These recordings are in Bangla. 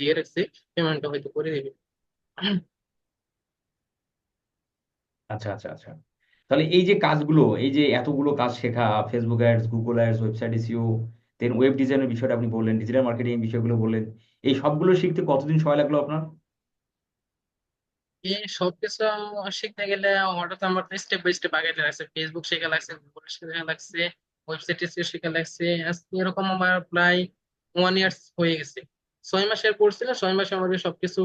দিয়ে রাখছি পেমেন্টটা হয়তো করে দিবে। আচ্ছা আচ্ছা আচ্ছা। তাহলে এই যে কাজগুলো এই যে এতগুলো কাজ শেখা Facebook ads Google ads website SEO দেন ওয়েব ডিজাইনের বিষয়টা আপনি বললেন ডিজিটাল মার্কেটিং এর বিষয়গুলো বললেন এই সবগুলো শিখতে কতদিন সময় লাগল আপনার? এই সবকিছু শিখতে গেলে হঠাৎ আমার স্টেপ বাই স্টেপ আগাইতে লাগছে। ফেসবুক শেখা লাগছে গুগল শেখা লাগছে ওয়েবসাইট শেখা লাগছে এরকম আমার প্রায় ওয়ান ইয়ার্স হয়ে গেছে। ছয় মাসের কোর্স ছিল, ছয় মাসে আমাদের সবকিছু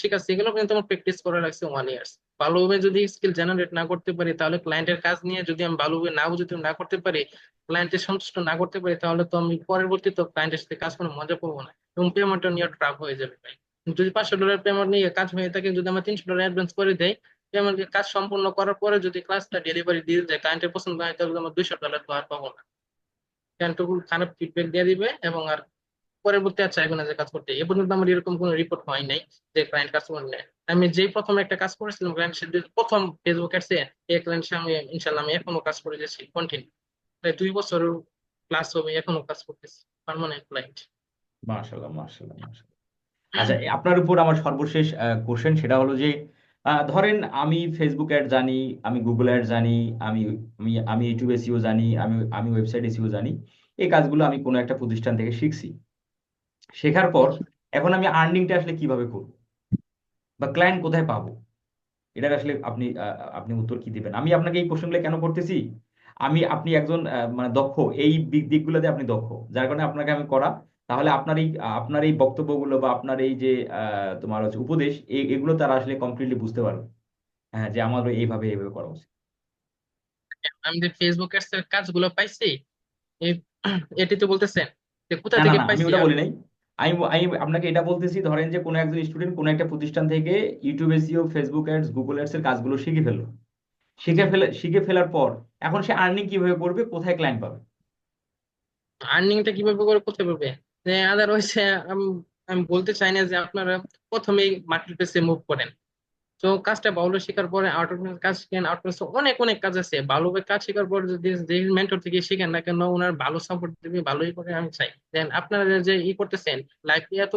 শেখা শিখে গেল কিন্তু আমার প্র্যাকটিস করা লাগছে ওয়ান ইয়ার্স ভালোভাবে যদি স্কিল জেনারেট না করতে পারি, তাহলে ক্লায়েন্টের কাজ নিয়ে যদি আমি ভালোভাবে না বুঝতে না করতে পারি ক্লায়েন্টের সন্তুষ্ট না করতে পারি, তাহলে তো আমি পরবর্তীতে ক্লায়েন্টের সাথে কাজ করে মজা পাবো না। এবং পেমেন্টটা নিয়ে ট্রাপ হয়ে যাবে ভাই। যদি পাঁচশো ডলার পেমেন্ট নিয়ে কাজ হয়ে থাকে, যদি আমরা তিনশো ডলার অ্যাডভান্স করে দেয় পেমেন্ট কাজ সম্পূর্ণ করার পরে যদি ক্লাসটা ডেলিভারি দিয়ে যায় ক্লায়েন্টের পছন্দ হয়, তাহলে আমরা দুইশো ডলার তো আর পাবো না। ক্লায়েন্টও খারাপ ফিডব্যাক দিয়ে দিবে এবং আর পরবর্তী আর চাইবে না যে কাজ করতে, এ পর্যন্ত আমার এরকম কোনো রিপোর্ট হয় নাই যে ক্লায়েন্ট করে নেয়। আমি যেই প্রথম একটা কাজ করেছিলাম ক্লায়েন্ট প্রথম ফেসবুক অ্যাডসে এই ক্লায়েন্ট আমি ইনশাল্লাহ আমি এখনও কাজ করে যাচ্ছি কন্টিনিউ প্রায় দুই বছর প্লাস হবে এখনও কাজ করতেছি পার্মানেন্ট ক্লায়েন্ট মাশাল্লাহ মাশাল্লাহ মাশাল্লাহ আচ্ছা আপনার উপর আমার সর্বশেষ কোশ্চেন সেটা হলো যে ধরেন আমি ফেসবুক অ্যাড জানি, আমি গুগল অ্যাড জানি, আমি আমি আমি ইউটিউব এসইও জানি, আমি আমি ওয়েবসাইট এসইও জানি, এই কাজগুলো আমি কোনো একটা প্রতিষ্ঠান থেকে শিখছি। শেখার পর এখন আমি আর্নিংটা আসলে কীভাবে করব? বা ক্লায়েন্ট কোথায় পাবো? এটার আসলে আপনি আপনি উত্তর কি দিবেন? আমি আপনাকে এই কোশ্চেনগুলো কেন করতেছি? আমি আপনি একজন মানে দক্ষ এই দিকগুলোতে আপনি দক্ষ। যার কারণে আপনাকে আমি করা তাহলে আপনার এই আপনার এই বক্তব্যগুলো বা আপনার এই যে তোমার হচ্ছে উপদেশ এগুলো তারা আসলে কমপ্লিটলি বুঝতে পারবে। হ্যাঁ যে আমার এইভাবে এইভাবে করা উচিত। আমি যে ফেসবুক অ্যাডস এর কাজগুলো পাইছি এটি তো বলতেছেন যে কোথা থেকে না আমি পাইছি ওটা বলি নাই। আমি আমি আপনাকে এটা বলতেছি, ধরেন যে কোনো একজন স্টুডেন্ট কোনো একটা প্রতিষ্ঠান থেকে YouTube SEO Facebook ads Google ads এর কাজগুলো শিখে ফেলল। শিখে ফেলে, শিখে ফেলার পর এখন সে আর্নিং কীভাবে করবে, কোথায় ক্লায়েন্ট পাবে? আর্নিংটা কীভাবে করে, কোথায় আদার আদারওয়াইজ আমি আমি বলতে চাই না যে আপনারা প্রথমেই মার্কেট প্লেসে মুভ করেন। তো কাজটা ভালো শেখার পরে আউট অফ কাজ শিখেন আউট অনেক অনেক কাজ আছে। ভালোভাবে কাজ শেখার পর যদি যে মেন্টর থেকে শিখেন না কেন, ওনার ভালো সাপোর্ট দিবে, ভালোই করে আমি চাই। দেন আপনারা যে ই করতেছেন লাইফ এত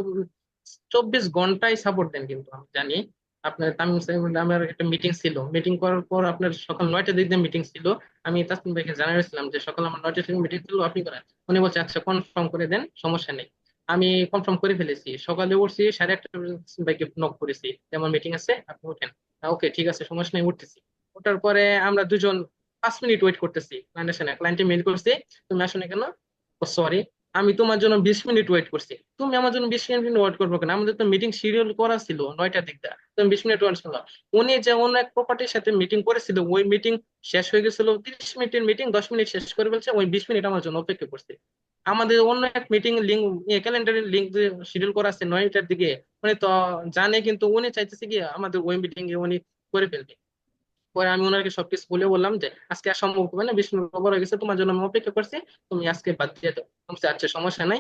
চব্বিশ ঘন্টায় সাপোর্ট দেন কিন্তু, আমি জানি। আপনার তামিম সাহেব আমার একটা মিটিং ছিল। মিটিং করার পর আপনার সকাল নয়টার দিক মিটিং ছিল, আমি তাসমিম ভাইকে জানিয়েছিলাম যে সকাল আমার নয়টা থেকে মিটিং ছিল, আপনি করেন। উনি বলছে আচ্ছা কনফার্ম করে দেন, সমস্যা নেই। আমি কনফার্ম করে ফেলেছি। সকালে উঠছি, সাড়ে আটটা ভাইকে নক করেছি। যেমন মিটিং আছে? আপনি উঠেন। ওকে ঠিক আছে, সমস্যা নেই, উঠতেছি। ওঠার পরে আমরা দুজন পাঁচ মিনিট ওয়েট করতেছি। ক্লায়েন্টের সাথে ক্লায়েন্টে মেল করছি, তুমি আসো না কেন? সরি আমি তোমার জন্য বিশ মিনিট ওয়েট করছি। তুমি আমার জন্য বিশ মিনিট ওয়েট করব কেন? আমাদের তো মিটিং শিডিউল করা ছিল নয়টার দিকটা তুমি বিশ মিনিট ওয়েট করল। উনি যে অন্য এক প্রপার্টির সাথে মিটিং করেছিল, ওই মিটিং শেষ হয়ে গেছিল, তিরিশ মিনিটের মিটিং দশ মিনিট শেষ করে ফেলছে, ওই বিশ মিনিট আমার জন্য অপেক্ষা করছে। আমাদের অন্য এক মিটিং লিঙ্ক ক্যালেন্ডারের লিঙ্ক শিডিউল করা আছে নয়টার দিকে, উনি তো জানে, কিন্তু উনি চাইতেছে কি আমাদের ওই মিটিং উনি করে ফেলবে। পরে আমি ওনাকে সবকিছু বলে বললাম যে, আজকে আর সম্ভব হবে না, বিষ্ণু খবর হয়ে গেছে, তোমার জন্য আমি অপেক্ষা করছি, তুমি আজকে বাদ দিয়ে দাও। আচ্ছা সমস্যা নাই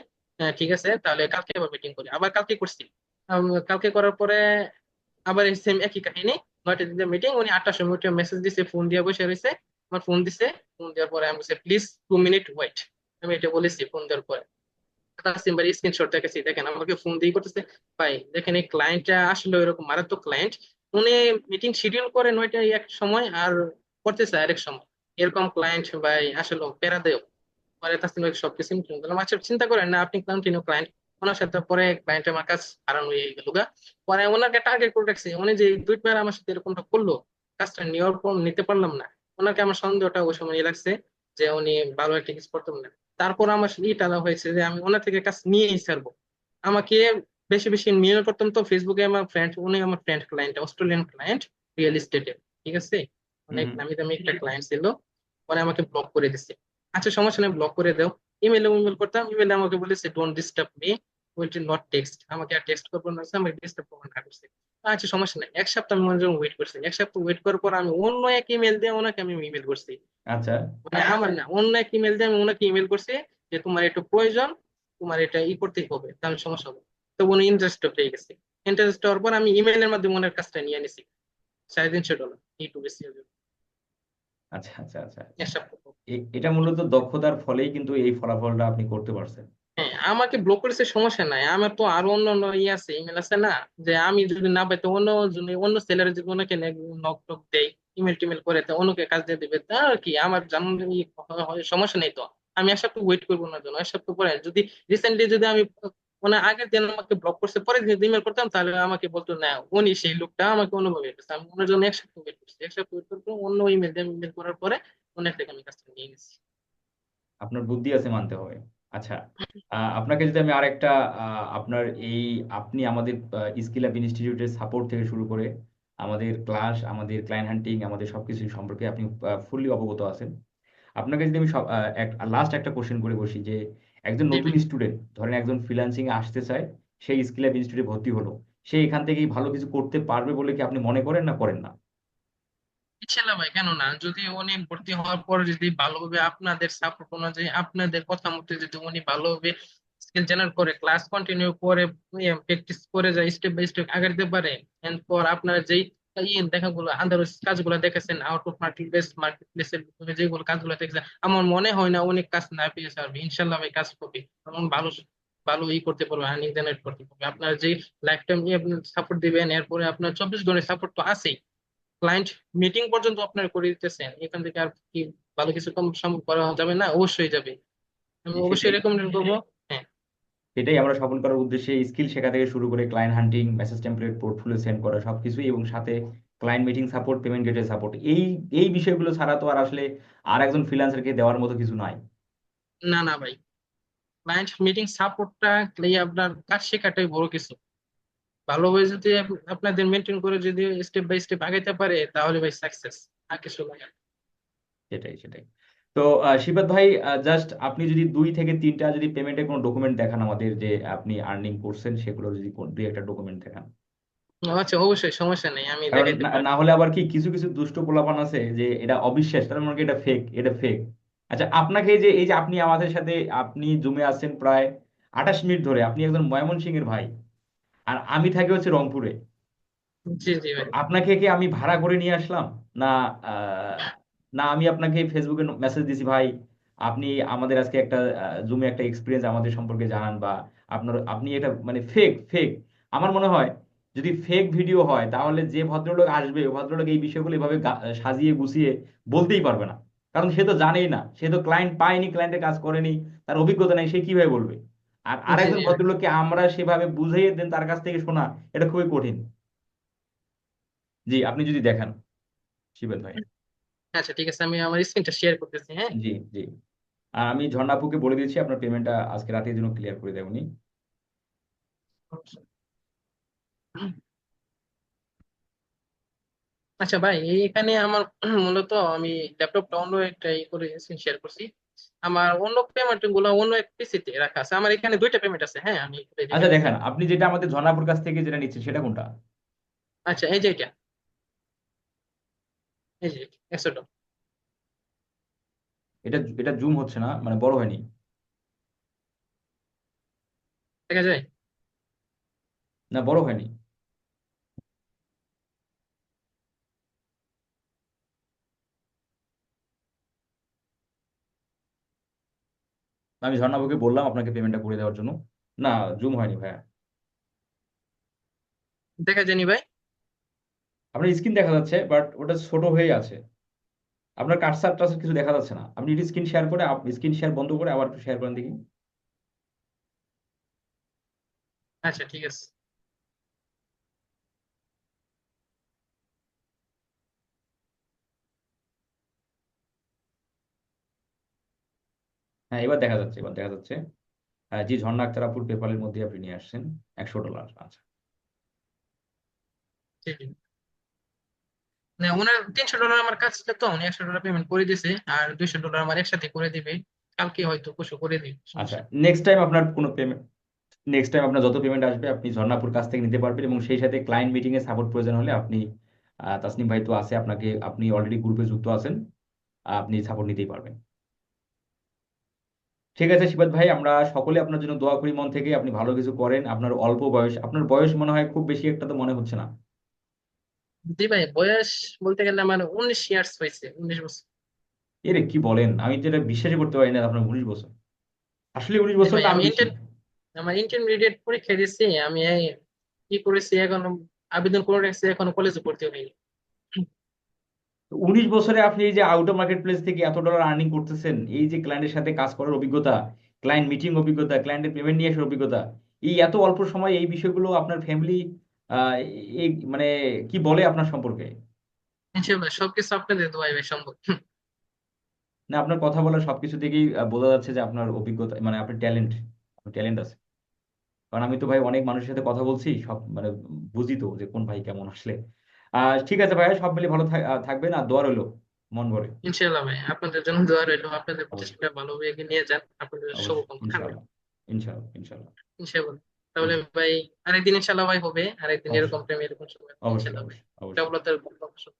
ঠিক আছে, তাহলে কালকে আবার মিটিং করি। আবার কালকে করছি। কালকে করার পরে আবার সেম একই কাহিনী নয়টা দিনের মিটিং উনি আটটার সময় উঠে মেসেজ দিছে ফোন দিয়ে বসে রয়েছে, আমার ফোন দিছে ফোন দেওয়ার পরে আমি বলছি প্লিজ টু মিনিট ওয়েট আমি এটা বলেছি ফোন দেওয়ার পরে। ভাই স্ক্রিনশট দেখেছি দেখেন আমাকে ফোন দিয়ে করতেছে, ভাই, দেখেন এই ক্লায়েন্টটা আসলে এরকম মারাত্মক ক্লায়েন্ট উনি মিটিং শিডিউল করে নয়টা এক সময় আর করতেছে আরেক সময়। এরকম ক্লায়েন্ট ভাই আসলে প্যারা দেয় পরে তাসিম ভাই সবকিছু করলাম আচ্ছা চিন্তা করেন না, আপনি কন্টিনিউ ক্লায়েন্ট ওনার সাথে পরে ক্লায়েন্ট আমার কাজ হারানো হয়ে গেল গা। পরে ওনাকে টার্গেট করে রাখছি। উনি যে দুইবার আমার সাথে এরকমটা করল, কাজটা নেওয়ার পর নিতে পারলাম না। ওনাকে আমার সন্দেহটা ওই সময় লাগছে যে উনি ভালো একটা কিছু করতে না। তারপর আমার ই টানা হয়েছে যে আমি ওনার থেকে কাজ নিয়েই ছাড়বো। আমাকে বেশি বেশি মেল করতাম তো ফেসবুকে আমার ফ্রেন্ড উনি আমার friend client Australian client real এস্টেটে ঠিক আছে? অনেক। নামি দামি একটা ক্লায়েন্ট ছিল পরে আমাকে ব্লক করে দিচ্ছে আচ্ছা সমস্যা নেই ব্লক করে দাও। ইমেলে ইমেল করতাম ইমেলে আমাকে বলেছে don't disturb me will not text আমাকে আর টেক্সট করব না আমাকে ডিস্টার্ব করব না করছে আচ্ছা সমস্যা নেই এক সপ্তাহ আমি মনে ওয়েট করছি। এক সপ্তাহ ওয়েট করার পর আমি অন্য এক ইমেল দিয়ে ওনাকে আমি ইমেল করছি। আচ্ছা। মানে আমার না অন্য এক ইমেল দিয়ে আমি ওনাকে ইমেল করছি যে তোমার একটু প্রয়োজন তোমার এটা ই করতেই হবে তাহলে সমস্যা হবে তো উনি ইন্টারেস্ট পেয়ে গেছে। ইন্টারেস্ট হওয়ার পর আমি ইমেলের মাধ্যমে ওনার কাজটা নিয়ে নিছি সাড়ে তিনশো ডলার ই টু বেশি আচ্ছা আচ্ছা আচ্ছা। এটা মূলত দক্ষতার ফলেই কিন্তু এই ফলাফলটা আপনি করতে পারছেন। হ্যাঁ আমাকে ব্লক করেছে সমস্যা নাই। আমার তো আরও অন্য অন্য ইয়ে আছে ইমেল আছে না যে আমি যদি না পাই তো অন্য অন্য সেলার যদি ওনাকে নক টক দেয় ইমেল টিমেল করে তো অন্যকে কাজ দিয়ে দেবে তা আর কি আমার জানার হয়, সমস্যা নেই তো। আমি এক সপ্তাহ ওয়েট করব না জন্য এক সপ্তাহ পরে যদি রিসেন্টলি যদি আমি মানে আগের দিন আমাকে ব্লক করছে পরে যদি ইমেল করতাম, তাহলে আমাকে বলতো, না, উনি সেই লোকটা আমাকে অন্যভাবে করছে। আমি ওনার জন্য এক সপ্তাহ ওয়েট করছি। এক সপ্তাহ ওয়েট করব অন্য ইমেল দিয়ে ইমেল করার পরে অনেক থেকে আমি কাজটা নিয়ে নিচ্ছি আপনার বুদ্ধি আছে মানতে হবে। আচ্ছা আপনাকে যদি আমি আরেকটা আপনার এই, আপনি আমাদের স্কিল আপ ইনস্টিটিউটের সাপোর্ট থেকে শুরু করে আমাদের ক্লাস আমাদের ক্লায়েন্ট হান্টিং আমাদের সবকিছু সম্পর্কে আপনি ফুললি অবগত আছেন। আপনাকে যদি আমি সব লাস্ট একটা কোশ্চেন করে বসি যে একজন নতুন স্টুডেন্ট ধরেন একজন ফ্রিল্যান্সিং এ আসতে চায় সেই স্কিল আপ ইনস্টিটিউটে ভর্তি হলো সে এখান থেকেই ভালো কিছু করতে পারবে বলে কি আপনি মনে করেন না করেন না? ইনশাল্লাহ ভাই কেন না যদি উনি ভর্তি হওয়ার পর যদি ভালোভাবে আপনাদের সাপোর্ট অনুযায়ী আপনাদের কথা মতো যদি উনি ভালোভাবে স্কিল জেনারেট করে ক্লাস কন্টিনিউ করে প্র্যাকটিস করে যায় স্টেপ বাই স্টেপ আগাতে পারে এন্ড পর আপনারা যেই ইয়ে দেখাগুলো আদার কাজগুলো দেখেছেন out of market place market প্লেসের যেগুলো কাজগুলো দেখেছেন আমার মনে হয় না অনেক কাজ না পেয়ে পারবে ইনশাল্লাহ ভাই কাজ করবে। কারণ ভালো ভালো ই করতে পারবে আর্নিং জেনারেট করতে পারবে। আপনার যে লাইফ টাইম সাপোর্ট দিবেন এরপরে আপনার চব্বিশ ঘণ্টা সাপোর্ট তো আছেই। ক্লায়েন্ট মিটিং পর্যন্ত আপনার করে দিতেছেন। এখান থেকে আর কি ভালো কিছু কম সম করা যাবে না? অবশ্যই যাবে। আমি অবশ্যই রেকমেন্ড করব। হ্যাঁ সেটাই আমরা সফল করার উদ্দেশ্যে স্কিল শেখা থেকে শুরু করে client hunting message template portfolio send করা সবকিছুই এবং সাথে client meeting support payment gateway support এই এই বিষয়গুলো ছাড়া তো আর আসলে আর একজন ফ্রিল্যান্সারকে দেওয়ার মতো কিছু নাই না না ভাই। ক্লায়েন্ট মিটিং সাপোর্টটা আপনার কাজ শেখাটাই বড় কিছু। ভালোভাবে যদি আপনাদের মেনটেন করে যদি স্টেপ বাই স্টেপ আগাইতে পারে তাহলে ভাই সাকসেস আর কিছু লাগে। সেটাই সেটাই। তো শিবাত ভাই জাস্ট আপনি যদি দুই থেকে তিনটা যদি পেমেন্টের কোনো ডকুমেন্ট দেখান আমাদের যে আপনি আর্নিং করছেন সেগুলো যদি দুই একটা ডকুমেন্ট দেখান। আচ্ছা অবশ্যই সমস্যা নেই আমি না হলে আবার কি কিছু কিছু দুষ্ট পোলাপান আছে যে এটা অবিশ্বাস তার মানে এটা ফেক এটা ফেক আচ্ছা আপনাকে যে এই যে আপনি আমাদের সাথে আপনি জুমে আছেন প্রায় আঠাশ মিনিট ধরে আপনি একজন ময়মনসিংহের ভাই আর আমি থাকি হচ্ছে রংপুরে। জি জি ভাই। আপনাকে কি আমি ভাড়া করে নিয়ে আসলাম? না আহ, না আমি আপনাকে ফেসবুকে মেসেজ দিছি ভাই আপনি আমাদের আজকে একটা জুমে একটা এক্সপিরিয়েন্স আমাদের সম্পর্কে জানান বা আপনার আপনি এটা মানে ফেক ফেক আমার মনে হয় যদি ফেক ভিডিও হয় তাহলে যে ভদ্রলোক আসবে ভদ্রলোক এই বিষয়গুলো এভাবে সাজিয়ে গুছিয়ে বলতেই পারবে না। কারণ সে তো জানেই না সে তো ক্লায়েন্ট পায়নি ক্লায়েন্টের কাজ করেনি তার অভিজ্ঞতা নেই সে কীভাবে বলবে? আর আরেকজন ভদ্রলোককে আমরা সেভাবে বুঝিয়ে দেন তার কাছ থেকে শোনা এটা খুবই কঠিন। জি আপনি যদি দেখান শিবেদ ভাই। আচ্ছা ঠিক আছে আমি আমার স্ক্রিনটা শেয়ার করতেছি হ্যাঁ? জি জি। আর আমি ঝর্ণা আপুকে বলে দিয়েছি আপনার পেমেন্টটা আজকে রাতের জন্য ক্লিয়ার করে দেয় উনি। আচ্ছা ভাই এখানে আমার মূলত আমি ল্যাপটপটা অন্য একটা ই করে স্ক্রিন শেয়ার করছি। আমার অন্য পেমেন্টগুলো অন্য এক পিসিতে রাখা আছে। আমার এখানে দুইটা পেমেন্ট আছে হ্যাঁ আমি আচ্ছা দেখেন আপনি যেটা আমাদের ঝর্ণাপুর কাছ থেকে যেটা নিচ্ছেন সেটা কোনটা? আচ্ছা এই যে এটা। এই যে একশো এটা এটা জুম হচ্ছে না মানে বড় হয়নি। দেখা যায়? না বড় হয়নি। আমি ঝর্ণা আপুকে বললাম আপনাকে পেমেন্টটা করে দেওয়ার জন্য। না জুম হয়নি ভাইয়া। দেখা যায়নি ভাই? আপনার স্ক্রিন দেখা যাচ্ছে বাট ওটা ছোট হয়ে আছে। আপনার কার্সার টার্সার কিছু দেখা যাচ্ছে না। আপনি একটু স্ক্রিন শেয়ার করে স্ক্রিন শেয়ার বন্ধ করে আবার একটু শেয়ার করেন দেখি। আচ্ছা ঠিক আছে। হ্যাঁ এবার দেখা যাচ্ছে এবার দেখা যাচ্ছে। হ্যাঁ জি ঝর্ণা আক্তার আপুর পেপালের মধ্যে আপনি নিয়ে আসছেন একশো ডলার আচ্ছা। ঠিক আছে। না ওনার তিনশো ডলার আমার কাছে ছিল তো, উনি একশো ডলার পেমেন্ট করে দিছে, আর দুইশো ডলার আমার একসাথে করে দিবে। কালকে হয়তো কিছু করে দিবে। আচ্ছা নেক্সট টাইম আপনার কোনো পেমেন্ট নেক্সট টাইম আপনার যত পেমেন্ট আসবে, আপনি ঝর্ণাপুর কাছ থেকে নিতে পারবেন এবং সেই সাথে ক্লায়েন্ট মিটিং এ সাপোর্ট প্রয়োজন হলে আপনি তাসনিম ভাই তো আছে, আপনাকে, আপনি অলরেডি গ্রুপে যুক্ত আছেন, আপনি সাপোর্ট নিতেই পারবেন। ঠিক আছে, শিবাদ ভাই, আমরা সকলে আপনার জন্য দোয়া করি, মন থেকে আপনি ভালো কিছু করেন। আপনার অল্প বয়স, আপনার বয়স মনে হয় খুব বেশি একটা তো মনে হচ্ছে না। জি ভাই বয়স বলতে গেলে আমার উনিশ ইয়ার্স হয়েছে উনিশ বছর। এরে কি বলেন? আমি তো এটা বিশ্বাসই করতে পারি না আপনার উনিশ বছর। আসলে উনিশ বছর ভাই আমি বেশি ইন্টার আমার ইন্টারমিডিয়েট পরীক্ষা দিচ্ছি আমি এই কি করেছি এখন আবেদন করে রাখছি এখনও কলেজে ভর্তি হইনি উনিশ বছরে আপনি এই যে আউট অফ মার্কেট প্লেস থেকে এত ডলার আর্নিং করতেছেন এই যে ক্লায়েন্টের সাথে কাজ করার অভিজ্ঞতা ক্লায়েন্ট মিটিং অভিজ্ঞতা ক্লায়েন্টের পেমেন্ট নিয়ে আসার অভিজ্ঞতা এই এত অল্প সময় এই বিষয়গুলো আপনার ফ্যামিলি মানে কি বলে আপনার সম্পর্কে? সবকিছু আপনাদের দোয়াই ভাই সম্ভব। না আপনার কথা বলার সবকিছু থেকেই বোঝা যাচ্ছে যে আপনার অভিজ্ঞতা মানে আপনার ট্যালেন্ট ট্যালেন্ট আছে। কারণ আমি তো ভাই অনেক মানুষের সাথে কথা বলছি সব মানে বুঝি তো যে কোন ভাই কেমন আসলে। আহ ঠিক আছে ভাই সব মিলে ভালো থাকবেন আর দোয়া রইল মন ভরে। ইনশাল্লাহ ভাই আপনাদের জন্য দোয়া রইল আপনাদের প্রচেষ্টা ভালোভাবে এগিয়ে নিয়ে যান আপনাদের শুভকামনা ইনশাআল্লাহ ইনশাআল্লাহ। ইনশাআল্লাহ। তাহলে ভাই আরেকদিন ইনশাল্লাহ ভাই হবে আরেকদিন এরকম প্রেম এরকম সময় অবশ্যই ইনশাল্লাহ ভাই। অবশ্যই।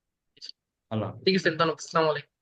আল্লাহ ঠিক আছে ধন্যবাদ আসসালামু আলাইকুম।